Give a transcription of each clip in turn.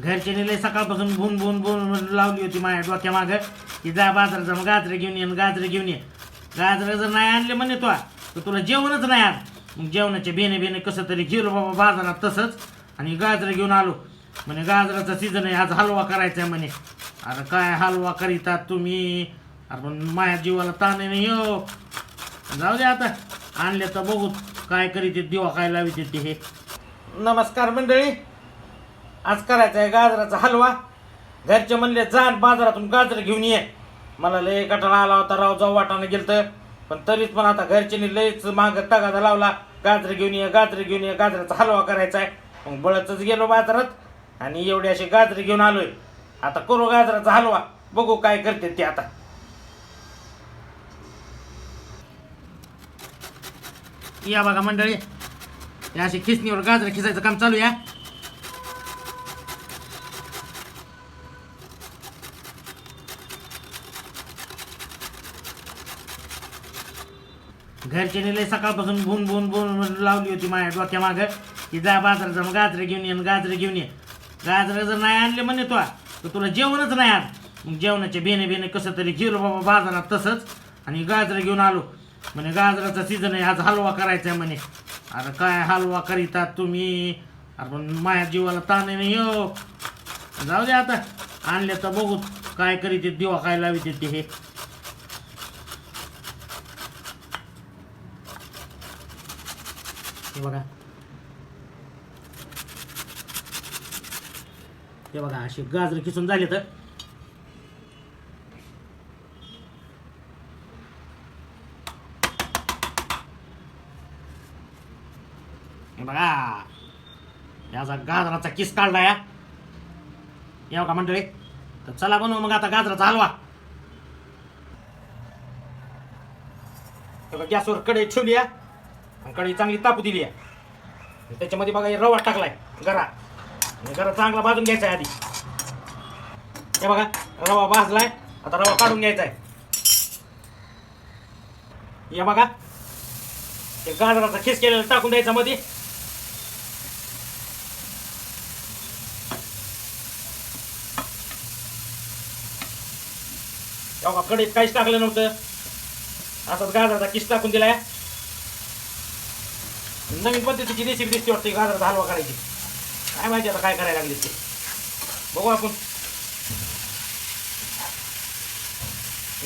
घरच्याने लय सकाळपासून भून भून भून लावली होती माझ्या डोक्या मागं. की जा बाजारात मग गाजरं घेऊन ये आणि घेऊन ये. गाजरं जर नाही आणले म्हणे तो तर तुला जेवणच नाही आज मग जेवणाचे बेने बेने कसं तरी गेलो बाबा बाजारात तसंच. आणि गाजरं घेऊन आलो. म्हणे गाजराचा सीझन आहे आज हलवा करायचा आहे म्हणे. अरे काय हलवा करीतात तुम्ही? अरे पण माझ्या जीवाला ताण नाही हो जाऊ दे आता. आणले तर बघू काय करीत दिवा काय लावित ते हे. नमस्कार मंडळी. आज करायचा आहे गाजराचा हलवा. घरचे म्हणले जा बाजारातून गाजर घेऊन ये. मला लय कटाळा आला होता राव जाऊ वाटानं गेलतं. पण तरीच पण आता घरच्यांनी लयच माग तगादा लावला. गाजर घेऊन ये गाजर घेऊन ये गाजराचा हलवा करायचा आहे मग बळतच गेलो बाजारात आणि एवढे असे गाजर घेऊन आलोय. आता करू गाजराचा हलवा. बघू काय करते ते आता. या बघा मंडळी या अशी खिसणीवर गाजर खिसायचं काम चालू या घरच्याने लय सकाळपासून भून भून भून लावली होती माझ्या डोक्या मागं. की जा बाजारात जाऊन गाजरं घेऊन ये आणि घेऊन ये. गाजरं जर नाही आणले म्हणे तो तर तुला जेवणच नाही आज मग जेवणाचे बेने बेने कसं तरी गेलो बाबा बाजारात तसंच. आणि गाजरं घेऊन आलो. म्हणे गाजराचा सीझन आहे आज हलवा करायचा आहे म्हणे. अरे काय हलवा करीतात तुम्ही? अरे पण माझ्या जीवाला ताण नाही हो जाऊ दे आता. आणले तर बघू काय करीत दिवा काय लावित ते हे. बघा. हे बघा अशी गाजर खिसून झाले तर. बघा. याचा गाजराचा किस काढला या. या का मंडळी. तर चला बनवू मग आता गाजराचा हलवा. गॅसवर कढई ठेवली या. आणि कढई चांगली तापू दिली आहे. त्याच्यामध्ये बघा रवा टाकलाय गरा. गरा चांगला भाजून घ्यायचा आहे आधी. हे बघा रवा भाजलाय आता रवा काढून घ्यायचा आहे. या बघा ते गाजराचा खिस केलेला टाकून द्यायचा मध्ये हे काहीच टाकलं नव्हतं. आता गाजराचा किस टाकून दिलाय. नवीन पद्धतीची रेसिपी दिसते वाटते गाजराचा हलवा करायची. काय माहिती आता काय करायला लागले ते. बघू आपण.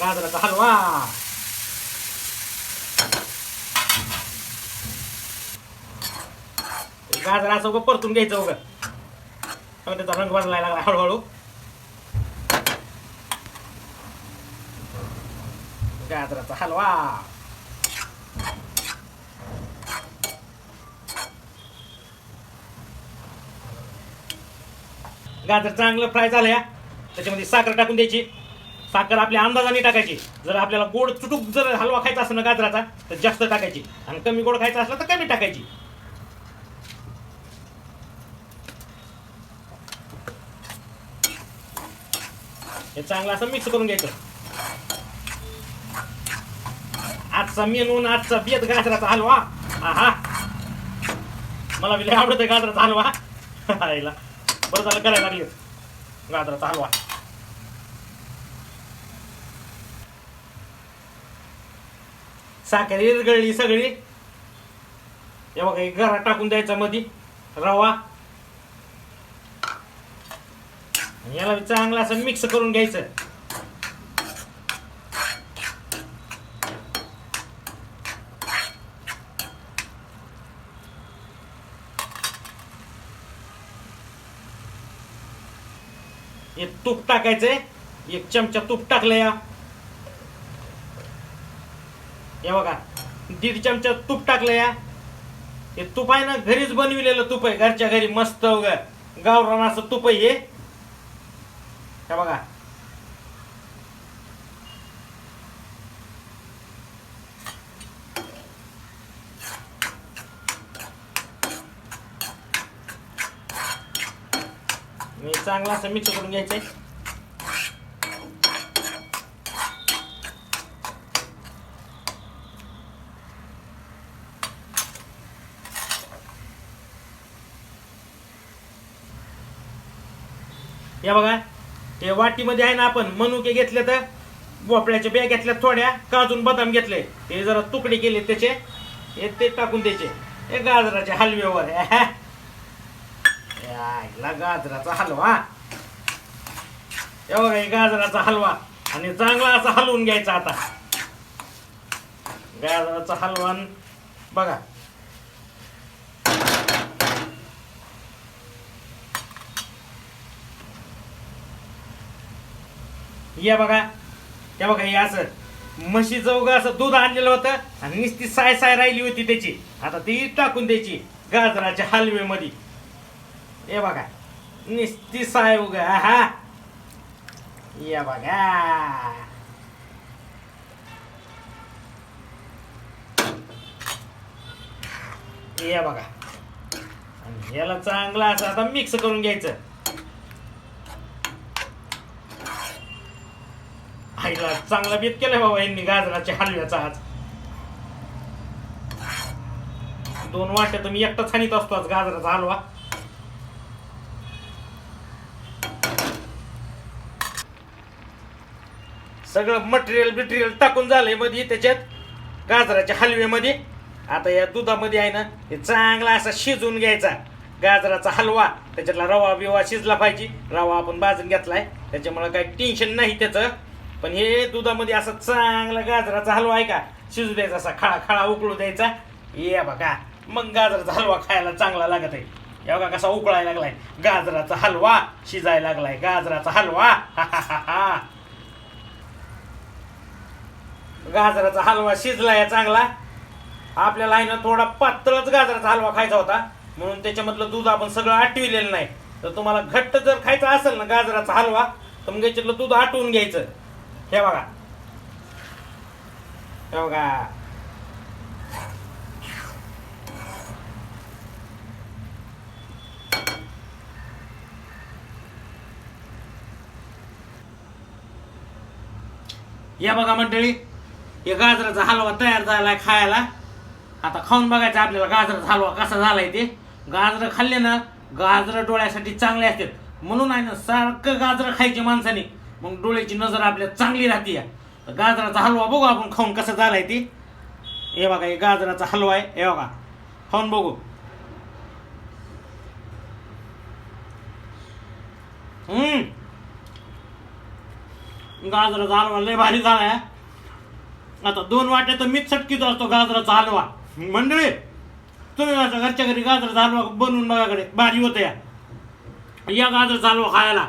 गाजराचा हलवा. गाजर असं उगं परतून घ्यायचं उगं. मग त्याचा रंग बदलायला लागला हळूहळू. गाजराचा हलवा. गाजर चांगलं फ्राय झालं या. त्याच्यामध्ये साखर टाकून द्यायची. साखर आपल्या अंदाजाने टाकायची. जर आपल्याला गोड चुटूक जर हलवा खायचा असेल ना गाजराचा तर जास्त टाकायची. आणि कमी गोड खायचा असला तर कमी टाकायची. हे चांगलं असं मिक्स करून घ्यायचं. आजचा मेनू आजचा बेत गाजराचा हलवा. आहा. मला बी लय आवडत आहे गाजराचा हलवा. बरं झालं करायला लागले गाजराचा हलवा. साखर विरगळली सगळी. हे बघा घरात टाकून द्यायचा मध्ये रवा. याला चांगला असं मिक्स करून घ्यायचं. तूप टाकायचंय. एक चमचा तूप टाकलं या. हे बघा दीड चमचा तूप टाकलं या. हे तूप आहे ना घरीच बनविलेलं तूप आहे. घरच्या घरी मस्त वगैरे गावरान असं तूप आहे हे. हे बघा चांगला असं मिक्स करून घ्यायचंय. या बघा हे वाटीमध्ये आहे ना आपण मनुके घेतले तर भोपळ्याच्या बिया घेतल्या थोड्या काजून बदाम घेतले. हे जरा तुकडे केले त्याचे हे ते टाकून द्यायचे. हे गाजराचे हलव्यावर यायला गाजराचा हलवा. हे बघा गाजराचा हलवा. आणि चांगला असा हलवून घ्यायचा आता. गाजराचा हलवा बघा. या बघा या बघा हे असं. म्हशीचं उगा असं दूध आणलेलं होतं आणि नुसती साय साय राहिली होती त्याची. आता ती टाकून द्यायची गाजराच्या हलव्यामध्ये. हे बघा. निस्ती साय उगा हा या बघा. या बघा. आणि याला चांगला असं आता मिक्स करून घ्यायचं. आईला चांगला बीत केलाय बाबा यांनी गाजराच्या हलव्याचा आज. दोन वाट्या तर मी एकटाच खाणीत असतो आज गाजराचा हलवा. सगळं मटेरियल बिटेरियल टाकून झालंयमध्ये त्याच्यात गाजराच्या हलव्यामध्ये. आता या दुधामध्ये आहे ना हे चांगला असा शिजवून घ्यायचा. गाजराचा हलवा त्याच्यातला रवा बिवा शिजला पाहिजे. रवा आपण भाजून घेतलाय. त्याच्यामुळे काही टेन्शन नाही त्याचं. पण हे दुधामध्ये असा चांगला गाजराचा हलवा आहे का शिजू द्यायचा असा खळा खळा उकळू द्यायचा. ये बघा मग गाजराचा हलवा खायला चांगला लागत आहे या बघा कसा उकळायला लागलाय. गाजराचा हलवा शिजायला लागलाय. गाजराचा हलवा. हा हा हा हा. गाजराचा हलवा शिजलाय चांगला. आपल्याला आहे ना थोडा पातळच गाजराचा हलवा खायचा होता. म्हणून त्याच्यामधलं दूध आपण सगळं आटविलेलं नाही. तर तुम्हाला घट्ट जर खायचा असेल ना गाजराचा हलवा तर मग याच्यातलं दूध आटवून घ्यायचं. हे बघा. हे बघा. या बघा मंडळी. हे गाजराचा हलवा तयार झालाय खायला. आता खाऊन बघायचं आपल्याला गाजराचा हलवा कसा झालाय ते. गाजरं खाल्ले ना गाजरं डोळ्यासाठी चांगले असतात. म्हणून आहे ना सारखं गाजरं खायची माणसाने मग डोळ्याची नजर आपल्या चांगली राहते तर गाजराचा हलवा बघू आपण खाऊन कसं झालाय ते. हे बघा हे गाजराचा हलवा आहे. हे बघा खाऊन बघू. हम्म. गाजराचा हलवा लय भारी झालाय आता दोन वाट्या तर मीच सटकीतो असतो गाजराचा हलवा. मंडळी तुम्ही माझ्या घरच्या घरी गाजराचा हलवा बनवून बघाकडे भारी होतं या. या गाजराचा हलवा खायला.